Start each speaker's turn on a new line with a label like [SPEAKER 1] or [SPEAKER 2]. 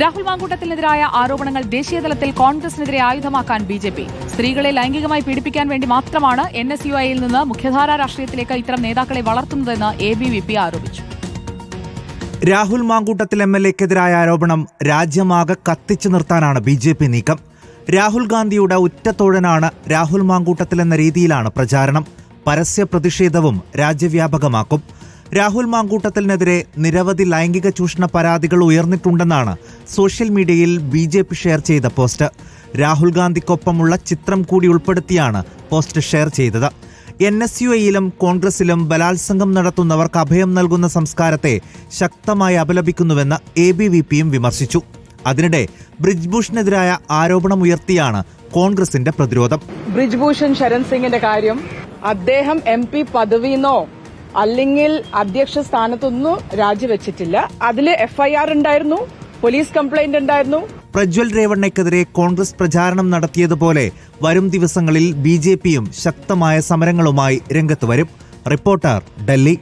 [SPEAKER 1] രാഹുൽ മാങ്കൂട്ടത്തിനെതിരായ ആരോപണങ്ങൾ ദേശീയതലത്തിൽ കോൺഗ്രസിനെതിരെ ആയുധമാക്കാൻ ബി ജെ പി. സ്ത്രീകളെ ലൈംഗികമായി പീഡിപ്പിക്കാൻ വേണ്ടി മാത്രമാണ് എൻ എസ് യു ഐയിൽ നിന്ന് മുഖ്യധാരാ രാഷ്ട്രീയത്തിലേക്ക് ഇത്തരം നേതാക്കളെ വളർത്തുന്നതെന്ന് എ ബി വി പി ആരോപിച്ചു.
[SPEAKER 2] രാഹുൽ മാങ്കൂട്ടത്തിൽ എം എൽ എക്കെതിരായ ആരോപണം രാജ്യമാകെ കത്തിച്ചു നിർത്താനാണ് ബി ജെ പി നീക്കം. രാഹുൽ ഗാന്ധിയുടെ ഉറ്റത്തോഴനാണ് രാഹുൽ മാങ്കൂട്ടത്തിൽ എന്ന രീതിയിലാണ് പ്രചാരണം. പരസ്യ പ്രതിഷേധവും രാജ്യവ്യാപകമാക്കും. രാഹുൽ മാങ്കൂട്ടത്തിനെതിരെ നിരവധി ലൈംഗിക ചൂഷണ പരാതികൾ ഉയർന്നിട്ടുണ്ടെന്നാണ് സോഷ്യൽ മീഡിയയിൽ ബി ജെ പി ഷെയർ ചെയ്ത പോസ്റ്റ്. രാഹുൽ ഗാന്ധിക്കൊപ്പമുള്ള ചിത്രം കൂടി ഉൾപ്പെടുത്തിയാണ് പോസ്റ്റ് ഷെയർ ചെയ്തത്. എൻ എസ് യു ഐയിലും കോൺഗ്രസിലും ബലാത്സംഗം നടത്തുന്നവർക്ക് അഭയം നൽകുന്ന സംസ്കാരത്തെ ശക്തമായി അപലപിക്കുന്നുവെന്ന് എ ബി വി പിയും വിമർശിച്ചു. അതിനിടെ ബ്രിജ്ഭൂഷണെതിരായ ആരോപണം ഉയർത്തിയാണ് കോൺഗ്രസിന്റെ പ്രതിരോധം.
[SPEAKER 3] ബ്രിജ്ഭൂഷൺ ശരൺ സിംഗിന്റെ കാര്യം അദ്ദേഹം എം പി പദവിന്നോ അല്ലെങ്കിൽ അധ്യക്ഷ സ്ഥാനത്തൊന്നും രാജിവെച്ചിട്ടില്ല. അതിൽ എഫ്ഐആർ ഉണ്ടായിരുന്നു പോലീസ് കംപ്ലൈന്റ് ഉണ്ടായിരുന്നു.
[SPEAKER 2] പ്രജ്വൽ രേവണ്ണയ്ക്കെതിരെ കോൺഗ്രസ് പ്രചാരണം നടത്തിയതുപോലെ വരും ദിവസങ്ങളിൽ ബി ശക്തമായ സമരങ്ങളുമായി രംഗത്ത് വരും. റിപ്പോർട്ടർ ഡൽഹി.